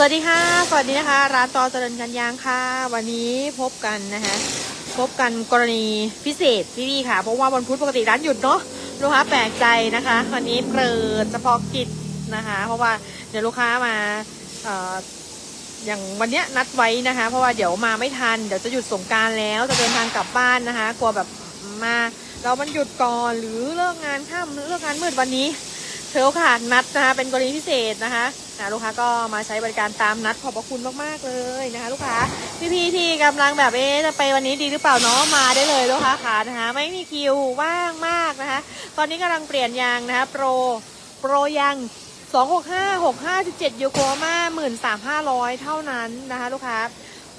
สวัสดีค่ะ สวัสดีนะคะ ร้านต่อเจริญกันยางค่ะ วันนี้พบกันนะคะ พบกันกรณีพิเศษพี่ๆค่ะ เพราะว่าวันพุธปกติร้านหยุดเนาะ ลูกค้าแปลกใจนะคะ วันนี้เปิดเฉพาะกิจนะคะ เพราะว่าเดี๋ยวลูกค้ามาอย่างวันเนี้ยนัดไว้นะคะ เพราะว่าเดี๋ยวมาไม่ทัน เดี๋ยวจะหยุดสงการแล้วจะเดินทางกลับบ้านนะคะ กลัวแบบมาเรามันหยุดก่อนหรือเลิกงานค่ำเลิกงานมืดวันนี้เธอโอกาสนัดนะคะ เป็นกรณีพิเศษนะคะ อ่าลูกค้าก็มาใช้บริการตามนัดขอบพระคุณมากๆเลยนะคะลูกค้าพี่ๆที่กำลังแบบเอ๊จะไปวันนี้ดีหรือเปล่าเนาะมาได้เลยลูกค้าค่ะนะคะไม่มีคิวว่างมากนะคะ ตอนนี้กำลังเปลี่ยนยางนะคะโปรโปรยาง265 65 7ยูโกมา13,500เท่านั้นนะคะ ลูกค้า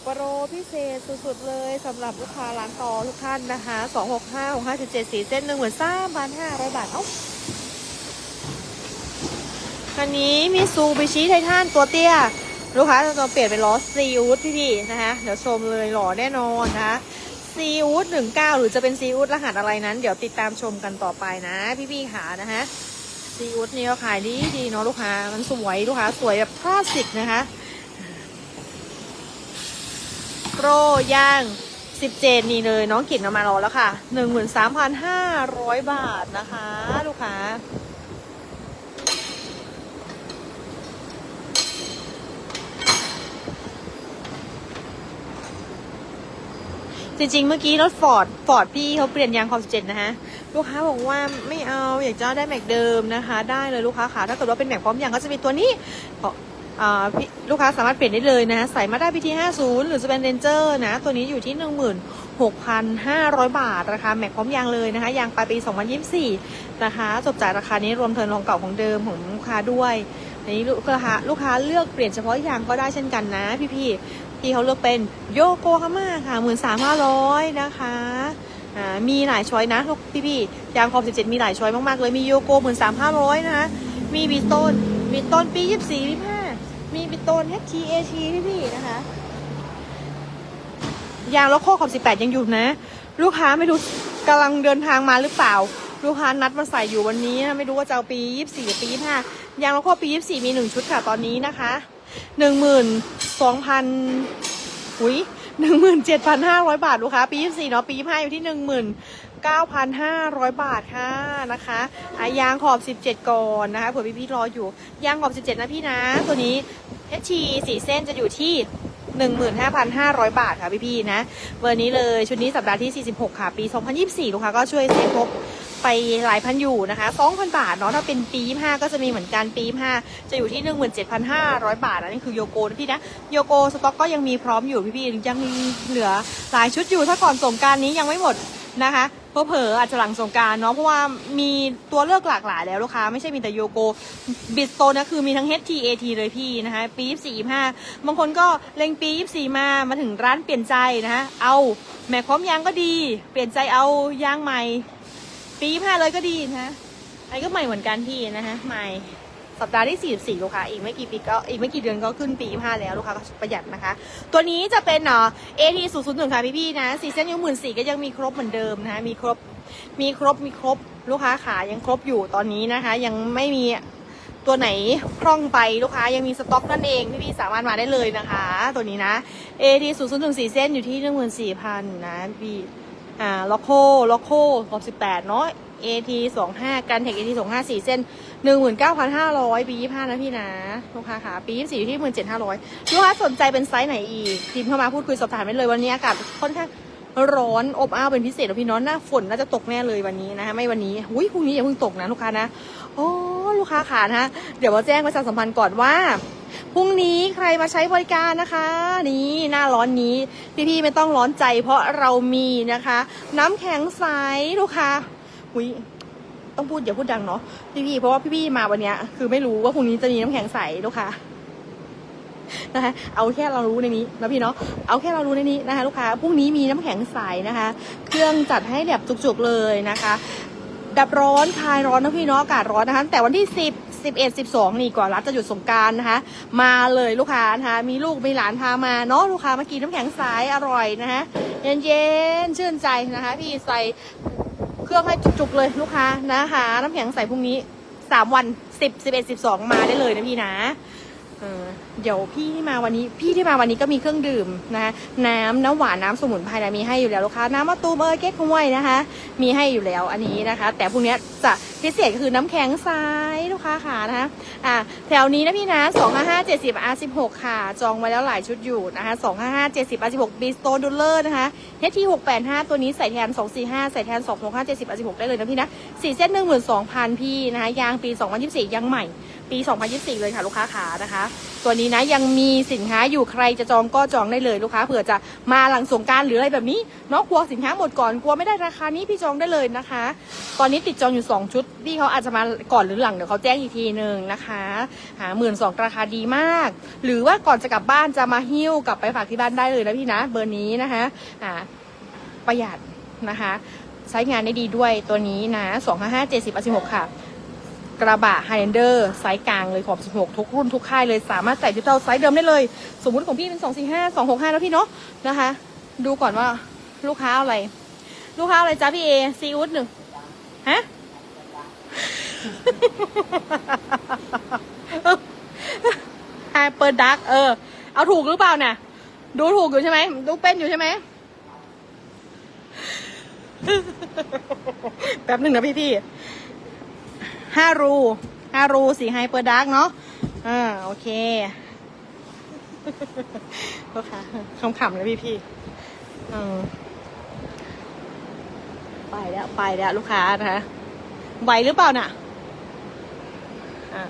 โปรพิเศษสุดๆเลยสำหรับลูกค้าร้านต่อทุกท่านนะคะ 265 65.7สีเส้น13,500 บาทเอ้า คันนี้มีซูบิชิไททันตัวเตี้ย ลูกค้าจะเปลี่ยนเป็นล้อซีอูดพี่ๆนะคะ เดี๋ยวชมเลยหล่อแน่นอนนะคะซีอูดหนึ่งเก้าหรือจะเป็นซีอูดรหัสอะไรนั้น เดี๋ยวติดตามชมกันต่อไปนะ พี่ๆขานะคะซีอูดนี่ก็ขายดีดีเนาะลูกค้ามันสวยลูกค้าสวยแบบคลาสสิกนะคะโปรย่าง17 นี่เลยน้องกิดนำมารอแล้วค่ะ 13,500 บาทนะคะ ลูกค้า จริง ๆ เมื่อกี้รถฟอร์ดฟอร์ดพี่เขาเปลี่ยนยางคอมเจ็ดนะฮะ ลูกค้าบอกว่าไม่เอาอยากจะได้แม็กเดิมนะคะ ได้เลยลูกค้าขาถ้าเกิดว่าเป็นแม็กพร้อมยางก็จะมีตัวนี้พี่ลูกค้าสามารถเปลี่ยนได้เลยนะใส่มาได้พีทีห้าศูนย์หรือจะเป็นเรนเจอร์นะ ตัวนี้อยู่ที่หนึ่งหมื่นหกพันห้าร้อยบาท ราคาแม็กพร้อมยางเลยนะคะ ยางปลายปีสองพันยี่สิบสี่นะคะ จบจ่ายราคานี้รวมเทิร์นของเก่าของเดิมของลูกค้าด้วยนนี้ลูกค้าลูกค้าเลือกเปลี่ยนเฉพาะยางก็ได้เช่นกันนะพี่ๆ ที่เขาเลือกเป็นโยโกฮาม่าค่ะหมื่นสามห้าร้อยนะคะมีหลายช้อยนะลูกพี่ๆยางคอมสิบเจ็ดมีหลายช้อยมาก ๆ เลยมีโยโกหมื่นสามห้าร้อยนะคะ มีบิโตนบิโตนปียี่สิบสี่ยี่ห้ามีบิโตน HTAT พี่ๆนะคะ ยางล็อกโคขอบสิบแปดยังอยู่นะ ลูกค้าไม่รู้กำลังเดินทางมาหรือเปล่า ลูกค้านัดมาใส่อยู่วันนี้ ไม่รู้ว่าจะเอาปียี่สี่หรือปียี่ห้ายางล็อกโคปียี่สี่มีหนึ่งชุดค่ะตอนนี้นะคะ หนึ่งหมื่นสองพันอุ้ยหนึ่งหมื่นเจ็ดพันห้าร้อยบาทลูกค้าปียี่สี่เนาะปียี่ห้าอยู่ที่หนึ่งหมื่นเก้าพันห้าร้อยบาทค่ะนะคะอะยางขอบสิบเจ็ดก่อนนะคะเผื่อพี่ๆรออยู่ ยางขอบสิบเจ็ดนะพี่นะ ตัวนี้ HT สีเส้นจะอยู่ที่15,500 บาทค่ะพี่ๆนะ เบอร์นี้เลยชุดนี้สัปดาห์ที่ 46 ค่ะ ปี 2024 ลูกค้าก็ช่วยเซฟครบ ไปหลายพันอยู่นะคะ2,000 บาทเนาะถ้าเป็นปี25ก็จะมีเหมือนกันปี25จะอยู่ที่ 17,500 บาทนะนี่คือโยโกนะพี่นะโยโกสต็อกก็ยังมีพร้อมอยู่พี่ๆยังเหลือหลายชุดอยู่ถ้าก่อนสงการนี้ยังไม่หมดนะคะเพอเผออาจจะหลังสงการเนาะเพราะว่ามีตัวเลือกหลากหลายแล้วลูกค้าไม่ใช่มีแต่โยโกบิสโตนะคือมีทั้ง HT AT เลยพี่นะคะปี24 25บางคนก็เล็งปี 24 มามาถึงร้านเปลี่ยนใจนะคะเอาแม็กพร้อมยางก็ดี เปลี่ยนใจเอายางใหม่ ปี25เลยก็ดีนะอันก็ใหม่เหมือนกันพี่นะคะใหม่สัปดาห์ที่ 44 ลูกค้า อีกไม่กี่ปีก็ อีกไม่กี่เดือนก็ขึ้นปี25แล้ว ลูกค้าก็ประหยัดนะคะ ตัวนี้จะเป็นเอ่อ AT 001ค่ะพี่ๆนะสีเส้นยังหมื่นสี่ก็ยังมีครบเหมือนเดิมนะคะ มีครบ มีครบ มีครบ ลูกค้าขายังครบอยู่ตอนนี้นะคะ ยังไม่มีตัวไหนพร่องไปลูกค้ายังมีสต็อกนั่นเอง พี่ๆสามารถมาได้เลยนะคะ ตัวนี้นะ AT 0 0 1 4เส้นอยู่ที่ 14,000นะพี่ อ่าล็อกโคล็อกโคขอบ18เนาะ AT 25กันเทค AT 25 4เส้น19,500ปี25นะพี่นะลูกค้าขาปี24อยู่ที่17,500ลูกค้าสนใจเป็นไซส์ไหนอีกพิมพ์เข้ามาพูดคุยสอบถามได้เลยวันนี้อากาศค่อนข้างร้อนอบอ้าวเป็นพิเศษนะพี่น้องหน้าฝนน่าจะตกแน่เลยวันนี้นะคะไม่วันนี้อุ้ยพรุ่งนี้อย่าเพิ่งตกนะลูกค้านะโอ้ลูกค้าขานะเดี๋ยวมาแจ้งประชาสัมพันธ์ก่อนว่า พรุ่งนี้ใครมาใช้บริการนะคะ นี่หน้าร้อนนี้พี่ๆไม่ต้องร้อนใจ เพราะเรามีนะคะ น้ำแข็งใสลูกค้าอุ้ยต้องพูดอย่าพูดดังเนาะพี่ๆเพราะว่าพี่ๆมาวันเนี้ยคือไม่รู้ว่าพรุ่งนี้จะมีน้ำแข็งใสลูกค้านะคะเอาแค่เรารู้ในนี้นะพี่เนาะเอาแค่เรารู้ในนี้นะคะลูกค้าพรุ่งนี้มีน้ำแข็งใสนะคะ เครื่องจัดให้แบบจุกๆเลยนะคะ ดับร้อนคลายร้อนนะพี่เนาะอากาศร้อนนะคะแต่วันที่ 10 11 12 นี่ก่อนรัฐจะหยุดสงการนะคะ มาเลยลูกค้านะคะ มีลูกมีหลานพามาเนาะลูกค้ามากินน้ำแข็งสายอร่อยนะคะเย็นๆชื่นใจนะคะ พี่ใส่เครื่องให้จุกๆเลยลูกค้านะคะ น้ำแข็งใสพรุ่งนี้ 3 วัน 10 11 12 มาได้เลยนะพี่นะ เดี๋ยวพี่ที่มาวันนี้พี่ที่มาวันนี้ก็มีเครื่องดื่มนะคะน้ำน้ำหวานน้ำสมุนไพรนะมีให้อยู่แล้วลูกค้าน้ำมะตูมเออเก๊กฮวยนะคะ มีให้อยู่แล้วอันนี้นะคะ แต่พวกนี้จะพิเศษคือน้ำแข็งทรายลูกค้าขานะคะอ่าแถวนี้นะพี่นะ2 5 5 70 R16 ค่ะ จองไว้แล้วหลายชุดอยู่นะคะ2 5 5 70 R16 b i s t o d o l l a r นะคะ HT 685ตัวนี้ใส่แทน 245 ใส่แทน 2 6 5 70 R16 ได้เลยนะพี่นะ4เส้น12,000 พี่นะคะยางปี 2024 ยังใหม่ ปี 2024 เลยค่ะลูกค้าขานะคะ ตัวนี้นะยังมีสินค้าอยู่ใครจะจองก็จองได้เลยลูกค้าเผื่อจะมาหลังสงการหรืออะไรแบบนี้เนาะกลัวสินค้าหมดก่อนกลัวไม่ได้ราคานี้พี่จองได้เลยนะคะ ตอนนี้ติดจองอยู่ 2 ชุดพี่เขาอาจจะมาก่อนหรือหลังเดี๋ยวเขาแจ้งอีกทีหนึ่งนะคะหาหมื่นสองราคาดีมาก หรือว่าก่อนจะกลับบ้านจะมาหิ้วกลับไปฝากที่บ้านได้เลยนะพี่นะเบอร์นี้นะคะอ่าประหยัดนะคะใช้งานได้ดีด้วยตัวนี้นะ2 5 5 70 16 ค่ะ กระบะไฮเดอร์ไซส์กลางเลยขอบ 16 ทุกรุ่นทุกค่ายเลยสามารถใส่ชุดเท่าไซส์เดิมได้เลย สมมุติของพี่เป็น 245 265แล้วพี่เนาะนะคะ ดูก่อนว่าลูกค้าอะไร ลูกค้าอะไรจ้าพี่เอซีอูดหนึ่งฮะไฮเปอร์ดักเออ เอาถูกหรือเปล่าน่ะดูถูกอยู่ใช่ไหมดูเป็นอยู่ใช่ไหมแป๊บหนึ่งนะพี่พี่ ห้ารูห้ารูสีไฮเปอร์ดักเนาะอ่าโอเคลูกค้าขำๆเลยพี่พี่อืมไปแล้วไปแล้วลูกค้านะคะไหวหรือเปล่าน่ะอะ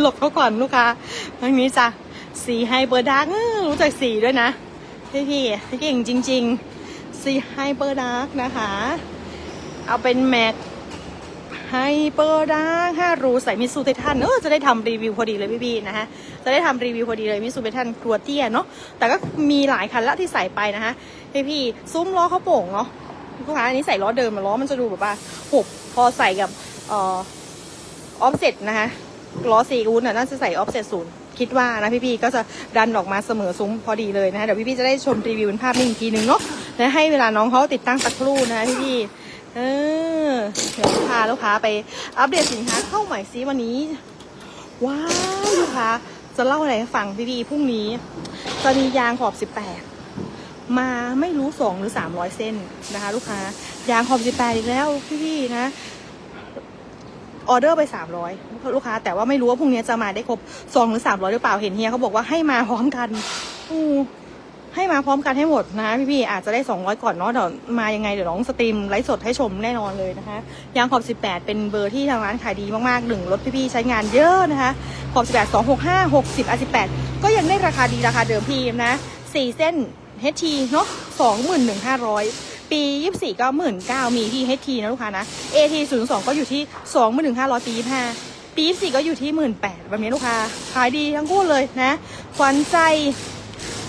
หลบเขาก่อนลูกค้าทางนี้จ้ะสีไฮเปอร์ดาร์กรู้จักสีด้วยนะพี่พี่เก่งจริง ๆ สีไฮเปอร์ดาร์กนะคะ เอาเป็นแม็กไฮเปอร์ดาร์กห้ารูใส่มิสูเททันเออจะได้ทำรีวิวพอดีเลยพี่พี่ๆนะคะจะได้ทำรีวิวพอดีเลยมิสูเททันครัวเตี้ยเนาะ แต่ก็มีหลายคันละที่ใส่ไปนะคะพี่พี่ซุ้มล้อเขาโป่งเนาะลูกค้าอันนี้ใส่ล้อเดิมมาล้อมันจะดูแบบว่าหกพอใส่กับออออฟเซ็ตนะคะล้อซีอูน่ะน่าจะใส่ออฟเซ็ตศูนย์คิดว่านะพี่ๆก็จะดันออกมาเสมอซุ้มพอดีเลยนะคะเดี๋ยวพี่ๆจะได้ชมรีวิวเป็นภาพนิ่งทีนึงเนาะและให้เวลาน้องเขาติดตั้งสักครู่นะคะพี่ๆ เออเดี๋ยวพาลูกค้าไปอัปเดตสินค้าเข้าใหม่ซิวันนี้ ว้าวลูกค้าจะเล่าอะไรให้ฟังพี่ๆพรุ่งนี้จะมียางขอบ 18 มาไม่รู้สองหรือสามร้อยเส้นนะคะ ลูกค้ายางขอบ 18 อีกแล้วพี่ๆนะออเดอร์ไป 300 ลูกค้า แต่ว่าไม่รู้ว่าพรุ่งนี้จะมาได้ครบซองหรือ 300 หรือเปล่าเห็นเฮียเขาบอกว่าให้มาพร้อมกันอือ ให้มาพร้อมกันให้หมดนะพี่ๆอาจจะได้ 200 ก่อนเนาะเดี๋ยวมายังไงเดี๋ยวน้องสตรีมไลฟ์สดให้ชมแน่นอนเลยนะคะยางขอบ 18 เป็นเบอร์ที่ทางร้านขายดีมากๆหนึ่งรถพี่ๆใช้งานเยอะนะคะขอบ 18 265 60อะ18 ก็ยังได้ราคาดีราคาเดิมพี่นะ4เส้น HT เนาะ21,500ปี 24 ก็ 19,000มีที่ HT นะลูกค้านะ AT 02 ก็อยู่ที่ 21,500 ปี 25 ปี 24 ก็อยู่ที่ 18,000แบบนี้ลูกค้า ขายดีทั้งคู่เลยนะขวัญใจ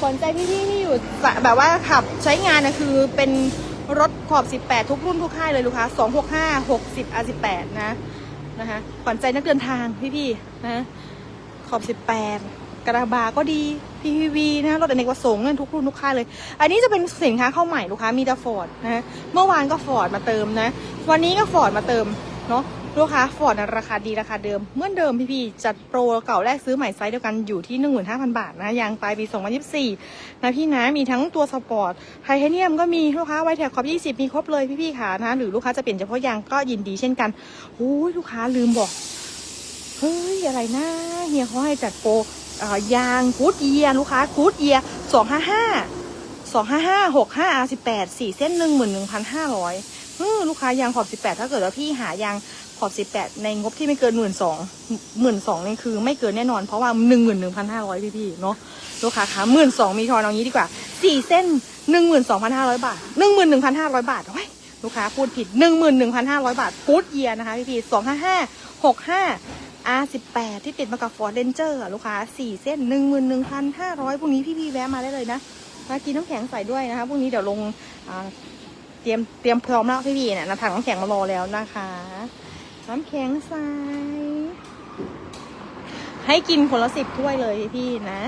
ขวัญใจพี่ๆที่อยู่แบบว่าขับใช้งานนะคือเป็นรถขอบ 18 ทุกรุ่นทุกค่ายเลยลูกค้า265 60 R18 นะนะคะขวัญใจนักเดินทางพี่ๆนะขอบ 18 กระบะก็ดี PPV นะรถอเนกประสงค์เนี่ยทุกรุ่นทุกค่ายเลย อันนี้จะเป็นสินค้าเข้าใหม่ลูกค้ามีแต่ฟอร์ดนะเมื่อวานก็ฟอร์ดมาเติมนะ วันนี้ก็ฟอร์ดมาเติมเนาะ ลูกค้าฟอร์ดราคาดีราคาเดิมเหมือนเดิมพี่ๆจัดโปรเก่าแรกซื้อใหม่ไซส์เดียวกันอยู่ที่ 15,000 บาทนะยางปลายปี 2024 นะพี่นะมีทั้งตัวสปอร์ตไทเทเนียมก็มีลูกค้าไวแท็กขอบ20 มีครบเลยพี่ๆค่ะนะหรือลูกค้าจะเปลี่ยนเฉพาะยางก็ยินดีเช่นกันโอ้ยลูกค้าลืมบอกเฮ้ยอะไรนะเฮียเขาให้จัดโปรยางกูดเยียลูกค้ากูดเยียสองห้าห้าสองห้าห้าหกห้าสิบแปดสี่เส้นหนึ่งหมื่นหนึ่งพันห้าร้อยลูกค้ายางขอบสิบแปดถ้าเกิดว่าพี่หายาง ขอบสิบแปดในงบที่ไม่เกินหมื่นสองหมื่นสองนี่คือไม่เกินแน่นอน เพราะว่าหนึ่งหมื่นหนึ่งพันห้าร้อยพี่พี่ๆเนาะลูกค้าคะหมื่นสองมีทอนเอางี้ดีกว่าสี่เส้นหนึ่งหมื่นสองพันห้าร้อยบาทหนึ่งหมื่นหนึ่งพันห้าร้อยบาทโอ้ยลูกค้าพูดผิดหนึ่งหมื่นหนึ่งพันห้าร้อยบาทกูดเยียนะคะพี่พี่สองห้าห้าหกห้า R18 ที่ติดมากับ Ford Ranger อะลูกค้า 4 เส้น 11,500พรุ่งนี้พี่ๆแวะมาได้เลยนะมากินน้ำแข็งใส่ด้วยนะคะพรุ่งนี้เดี๋ยวลงเตรียมเตรียมพร้อมแล้วพี่ๆเนี่ยนะถังน้ำแข็งมารอแล้วนะคะ น้ำแข็งใสให้กินคนละสิบถ้วยเลยพี่นะ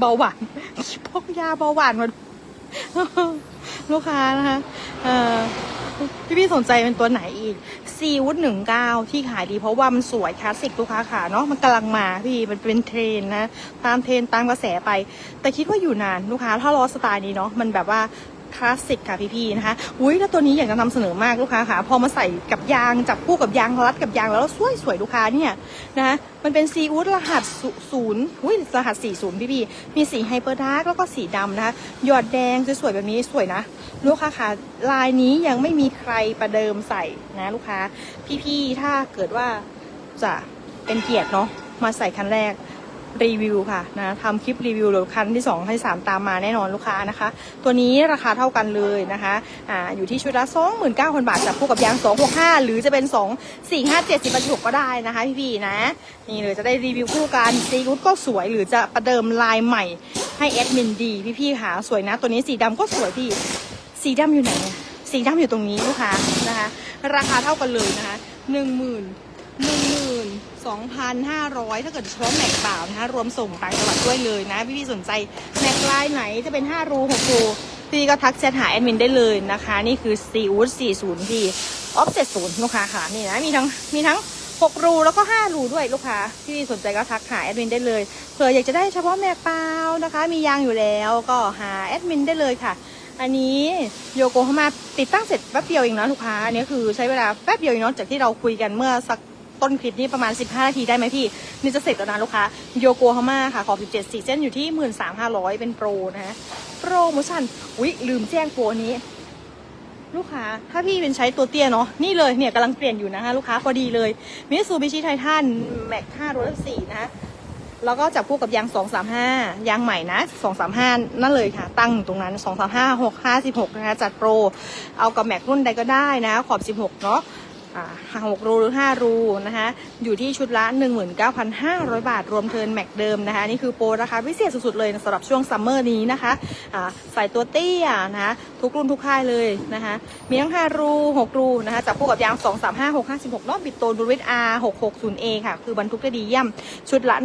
เบาหวานพกยาเบาหวานมาลูกค้านะคะเอ่อพี่ๆสนใจเป็นตัวไหนอีกซีวูดหนึ่งเก้าที่ขายดีเพราะว่ามันสวยคลาสสิกลูกค้าขาเนาะมันกำลังมาพี่มันเป็นเทรนนะ ตามเทรนตามกระแสไป แต่คิดว่าอยู่นานลูกค้าถ้าล้อสไตล์นี้เนาะมันแบบว่า คลาสสิกค่ะพี่ๆนะคะอุ้ยแล้วตัวนี้อยากจะนำเสนอมากลูกค้าค่ะ พอมาใส่กับยางจับคู่กับยางรัดกับยางแล้วสวยสวยลูกค้าเนี่ยนะคะมันเป็นซีอูดรหัสศูนย์อุ้ยรหัสสี่ศูนย์พี่ๆมีสีไฮเปอร์ดาร์กแล้วก็สีดำนะคะหยอดแดงสวยๆแบบนี้สวยนะ ลูกค้าค่ะลายนี้ยังไม่มีใครประเดิมใส่นะลูกค้า พี่ๆถ้าเกิดว่าจะเป็นเกียรติเนาะมาใส่คันแรก รีวิวค่ะนะทำคลิปรีวิวรือคันที่ 2 ให้ 3 ตามมาแน่นอนลูกค้านะคะ ตัวนี้ราคาเท่ากันเลยนะคะอ่าอยู่ที่ชุดละ29,000 บาทจับคู่กับยาง 265 หรือจะเป็น 2 4 5 7 0 6ก็ได้นะคะพี่ๆนะ นี่เลยจะได้รีวิวคู่กันซีรุดก็สวยหรือจะประเดิมลายใหม่ให้แอดมินดีพี่ๆค่ะสวยนะ ตัวนี้สีดำก็สวยพี่สีดำอยู่ไหนสีดำอยู่ตรงนี้ลูกค้านะคะ ราคาเท่ากันเลยนะคะหนึ่งหมื่น หนึ่งหมื่นสองพันห้าร้อยถ้าเกิดเฉพาะแม็กเปล่านะคะรวมส่งต่างจังหวัดด้วยเลยนะ พี่ๆสนใจแม็กลายไหนจะเป็นห้ารูหกรูพี่ก็ทักแชทหาแอดมินได้เลยนะคะ นี่คือซีอูดสี่ศูนย์พี่ออฟเจ็ดศูนย์ลูกค้าค่ะ นี่นะ มีทั้งมีทั้ง 6 รูแล้วก็ 5 รูด้วยลูกค้าที่สนใจก็ทักหาแอดมินได้เลยเผื่ออยากจะได้เฉพาะแม็กเปล่านะคะ มียางอยู่แล้วก็หาแอดมินได้เลยค่ะอันนี้โยโกฮามาติดตั้งเสร็จแป๊บเดียวเองนะลูกค้า อันนี้คือใช้เวลาแป๊บเดียวเองเนาะจากที่เราคุยกันเมื่อสัก ต้นคลิปนี้ประมาณ 15 นาทีได้ไหมพี่ นี่จะเสร็จแล้วนะลูกค้าโยโกฮาม่าค่ะ ขอบ 17 4 เส้นอยู่ที่ 13,500 เป็นโปรนะฮะโปรโมชั่นอุ๊ย ลืมแจ้งโปรนี้ ลูกค้า ถ้าพี่เป็นใช้ตัวเตี้ยเนาะนี่เลยเนี่ยกำลังเปลี่ยนอยู่นะคะลูกค้าพอดีเลยมิสูบิชิไททันแม็ก5รถสี่นะคะแล้วก็จับคู่กับยาง 235 ยางใหม่นะ 235 นั่นเลยค่ะ ตั้งตรงนั้น 235 6 56 นะคะ จัดโปร เอากับแม็กรุ่นใดก็ได้นะ ขอบ 16 เนาะ อ่า6รูหรือ 5 รูนะคะอยู่ที่ชุดละ 19,500 บาท รวมเทิร์นแม็กเดิมนะคะนี่คือโปรราคาพิเศษสุดๆ เลยสำหรับช่วงซัมเมอร์นี้นะคะอ่าใส่ตัวเตี้ยนะคะทุกรุ่นทุกค่ายเลยนะคะมีทั้ง 5 รู 6 รูนะคะจับคู่กับยาง 235 6 56เนาะบิดโตนบูริต R 660A ค่ะ คือบรรทุกได้ดีเยี่ยม ชุดละ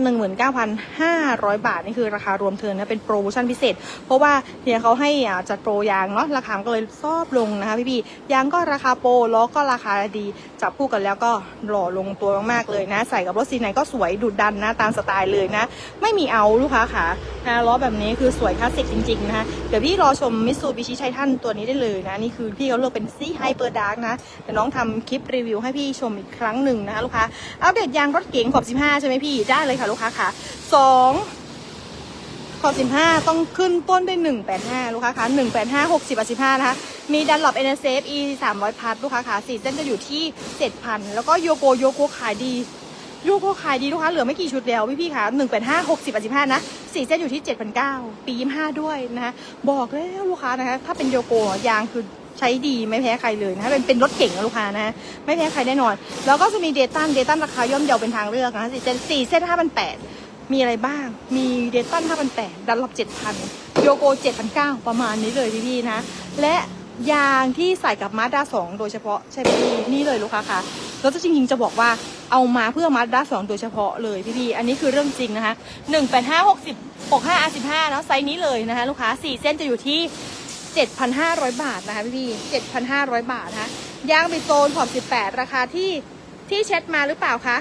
19,500 บาท นี่คือราคารวมเทิร์นนะเป็นโปรโมชั่นพิเศษ เพราะว่าเนี่ยเขาให้อ่าจัดโปรยางเนาะราคาก็เลยซอบลงนะคะพี่ๆยางก็ราคาโปรล้อก็ราคาดีจับคู่กันแล้วก็หล่อลงตัวมากๆเลยนะ ใส่กับรถสีไหนก็สวยดุดันนะ ตามสไตล์เลยนะ ไม่มีเอาลูกค้าค่ะนะล้อแบบนี้คือสวยคลาสสิกจริงๆนะคะเดี๋ยวพี่รอชมมิสูบิชิไททันตัวนี้ได้เลยนะ นี่คือพี่เขาเลือกเป็นซีไฮเปอร์ดาร์กนะเดี๋ยวน้องทำคลิปรีวิวให้พี่ชมอีกครั้งหนึ่งนะคะลูกค้าอัปเดตยางรถเก๋งขอบ 15 ใช่ไหมพี่ได้เลยค่ะลูกค้าค่ะส องขอบ15ต้องขึ้นต้นด้วย185ลูกค้าค่ะ185 60 85นะคะ มีดันหลบ NSF E 300พัทลูกค้าค่ะ4เส้นจะอยู่ที่7,000แล้วก็โยโกโยโกขายดีโยโกขายดีลูกค้าเหลือไม่กี่ชุดแล้วพี่พี่ๆค่ะ185 60 85นะ4เส้นอยู่ที่7,900ปี25ด้วยนะคะบอกแล้วลูกค้านะคะ ถ้าเป็นโยโกยางคือใช้ดีไม่แพ้ใครเลยนะคะเป็นเป็นรถเก่งลูกค้านะไม่แพ้ใครแน่นอน แล้วก็จะมีเดตันเดตันราคาย่อมเยาเป็นทางเลือกนะสี่เส้นสี่เส้นห้าพันแปด มีอะไรบ้าง มีเดตันห้าพันแปดดันลบเจ็ดพันโยโกเจ็ดพันเก้าประมาณนี้เลยพี่ๆนะ และยางที่ใส่กับมาด้าสองโดยเฉพาะใช่ไหมพี่นี่เลยลูกค้าค่ะแล้วจริงๆจะบอกว่าเอามาเพื่อมาด้าสองโดยเฉพาะเลยพี่ๆอันนี้คือเรื่องจริงนะคะหนึ่งแปดห้าหกสิบหกห้าอาสิบห้าเนาะไซส์นี้เลยนะคะลูกค้าสี่เส้นจะอยู่ที่7,500บาทนะคะพี่พี่7,500บาทนะคะยางบิดโซนขอบ18ราคาที่ที่เช็ดมาหรือเปล่าคะ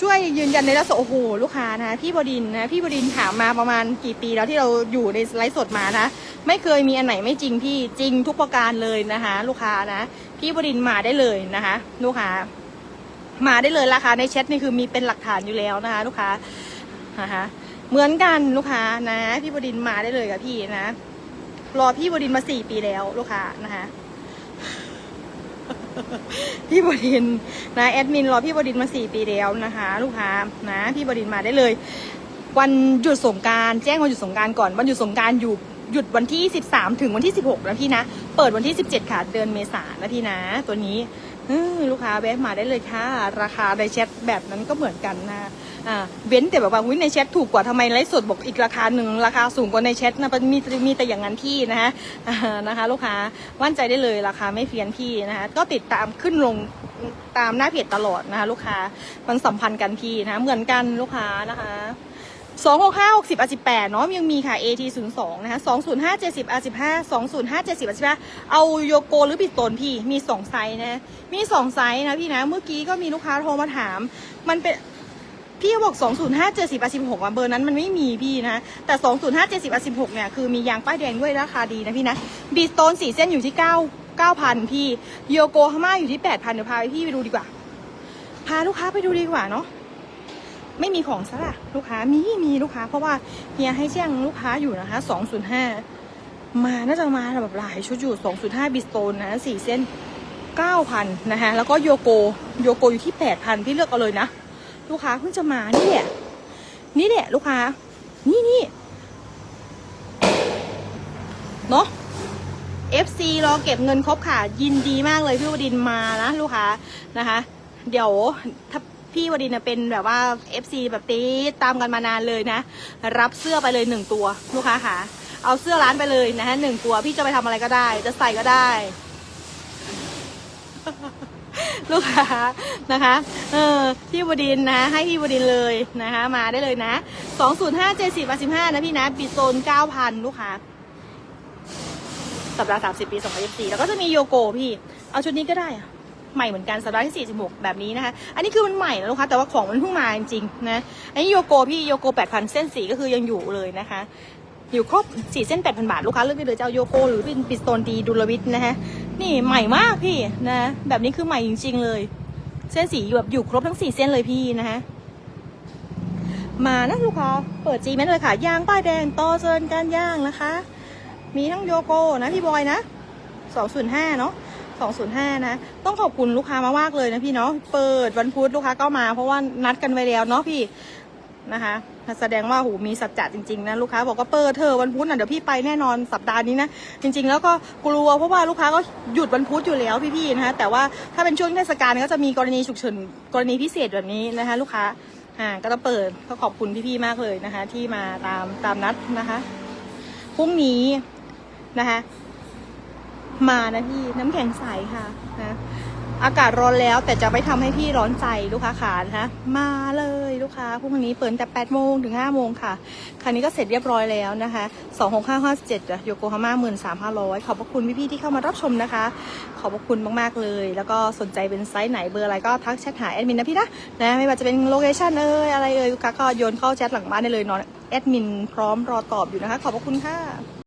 ช่วยยืนยันในลักษณะโอ้โหลูกค้านะพี่บดินนะพี่บดินถามมาประมาณกี่ปีแล้วที่เราอยู่ในไลฟ์สดมานะ ไม่เคยมีอันไหนไม่จริงพี่จริงทุกประการเลยนะคะ ลูกค้านะ พี่บดินมาได้เลยนะคะ ลูกค้า มาได้เลยราคาในแชทนี่คือมีเป็นหลักฐานอยู่แล้วนะคะ ลูกค้านะคะเหมือนกันลูกค้านะ พี่บดินมาได้เลยกับพี่นะ รอพี่บดินมาสี่ปีแล้วลูกค้านะคะ พี่บดินนะแอดมินรอพี่บดินมาสี่ปีแล้วนะคะ ลูกค้านะพี่บดินมาได้เลย วันหยุดสงการแจ้งวันหยุดสงการก่อนวันหยุดสงการอยู่หยุดวันที่ 13 ถึงวันที่ 16 นะพี่นะ เปิดวันที่ 17 ค่ะ เดือนเมษายนะพี่นะ ตัวนี้ลูกค้าแวะมาได้เลยค่ะ ราคาในแชทแบบนั้นก็เหมือนกันนะ อ่าเว้นแต่แบบว่าอุ๊ยในแชทถูกกว่าทำไมไลฟ์สดบอกอีกราคาหนึ่งราคาสูงกว่าในแชทนะมีมีแต่อย่างนั้นพี่นะฮะนะคะ ลูกค้ามั่นใจได้เลยราคาไม่เฟี้ยนพี่นะคะก็ติดตามขึ้นลงตามหน้าเพจตลอดนะคะลูกค้ามันสัมพันธ์กันพี่นะเหมือนกันลูกค้านะคะสองหกห้าหกสิบอาสิบแปดเนาะยังมีค่ะ AT ศูนย์สองนะคะสองศูนย์ห้าเจ็ดสิบอาสิบห้าสองศูนย์ห้าเจ็ดสิบอาสิบห้าเอาโยโกหรือปิดโตนพี่มีสองไซส์นะ มีสองไซส์นะพี่นะ เมื่อกี้ก็มีลูกค้าโทรมาถาม มันเป็น พี่บอก 205 70 16อะเบอร์นั้นมันไม่มีพี่นะ แต่ 205 70 16 เนี่ย คือมียางป้ายแดงด้วยราคาดีนะพี่นะบีสโตนสีเส้นอยู่ที่ 9 9,000 พี่โยโกฮาม่าอยู่ที่ 8,000เดี๋ยวพาพี่ไปดูดีกว่า พาลูกค้าไปดูดีกว่าเนาะไม่มีของซะละลูกค้ามีมีลูกค้า เพราะว่าเฮียให้แจ้งลูกค้าอยู่นะคะ 205 มาน่าจะมาแบบหลายชุดอยู่ 205 บิสโตนนะสี่เส้น9,000นะคะแล้วก็โยโกโยโกอยู่ที่ 8,000พี่เลือกเอาเลยนะ ลูกค้าเพิ่งจะมานี่แหละนี่แหละลูกค้า นี่นี่เนาะ FC รอเก็บเงินครบค่ะ ยินดีมากเลยพี่วดินมานะลูกค้านะคะ เดี๋ยวถ้าพี่วดินเป็นแบบว่า FC แบบตีตามกันมานานเลยนะ รับเสื้อไปเลยหนึ่งตัว ลูกค้าค่ะ เอาเสื้อร้านไปเลยนะฮะหนึ่งตัวพี่จะไปทำอะไรก็ได้ จะใส่ก็ได้ ลูกค้านะคะเออพี่บดินนะ ให้พี่บดินเลยนะคะ มาได้เลยนะ205 70 85นะพี่นะปิดโซน9,000ลูกค้าสัปดาห์30ปี2024แล้วก็จะมีโยโกพี่ เอาชุดนี้ก็ได้อะใหม่เหมือนกันสัปดาห์ที่ 46 แบบนี้นะคะ อันนี้คือมันใหม่นะลูกค้าแต่ว่าของมันเพิ่งมาจริงๆนะ อันนี้โยโกพี่โยโก 8,000 เส้นสีก็คือยังอยู่เลยนะคะ อยู่ครบสี่เส้น8,000บาทลูกค้าเลือกได้เลยจะเอาโยโกหรือเป็นปิสโตนดีดูลวิทนะคะนี่ใหม่มากพี่นะแบบนี้คือใหม่จริงๆเลย เส้นสีอยู่แบบอยู่ครบทั้งสี่เส้นเลยพี่นะคะมานะลูกค้าเปิดจีแมนเลยค่ะยางป้ายแดงต่อเซินการย่างนะคะ มีทั้งโยโกนะพี่บอยนะ205เนาะ205 นะ ต้องขอบคุณลูกค้ามามากเลยนะพี่เนาะ เปิดวันพุธลูกค้าก็มาเพราะว่านัดกันไว้แล้วเนาะพี่ นะคะแสดงว่าหูมีสัจจะจริงๆนะลูกค้าบอกว่าเปิดเธอวันพุธน่ะเดี๋ยวพี่ไปแน่นอนสัปดาห์นี้นะจริง ๆ แล้วก็กลัวเพราะว่าลูกค้าก็หยุดวันพุธอยู่แล้วพี่ๆนะคะแต่ว่าถ้าเป็นช่วงเทศกาลก็จะมีกรณีฉุกเฉินกรณีพิเศษแบบนี้นะคะ ลูกค้าอ่าก็ต้องเปิดก็ขอบคุณพี่ๆมากเลยนะคะ ที่มาตามตามนัดนะคะพรุ่งนี้นะคะ มานะพี่น้ำแข็งใสค่ะนะ อากาศร้อนแล้วแต่จะไม่ทำให้พี่ร้อนใจลูกค้าขานะคะมาเลยลูกค้าพรุ่งนี้เปิดแต่8โมงถึง5โมงค่ะ คันนี้ก็เสร็จเรียบร้อยแล้วนะคะ26557โยโกฮาม่า13,500 ขอบพระคุณพี่ๆที่เข้ามารับชมนะคะ ขอบพระคุณมากๆเลย แล้วก็สนใจเป็นไซส์ไหนเบอร์อะไรก็ทักแชทหาแอดมินนะพี่นะนะไม่ว่าจะเป็นโลเคชั่นเอ่ยอะไรเอ่ยลูกค้าก็โยนเข้าแชทหลังบ้านได้เลยนอนแอดมินพร้อมรอตอบอยู่นะคะ ขอบพระคุณค่ะ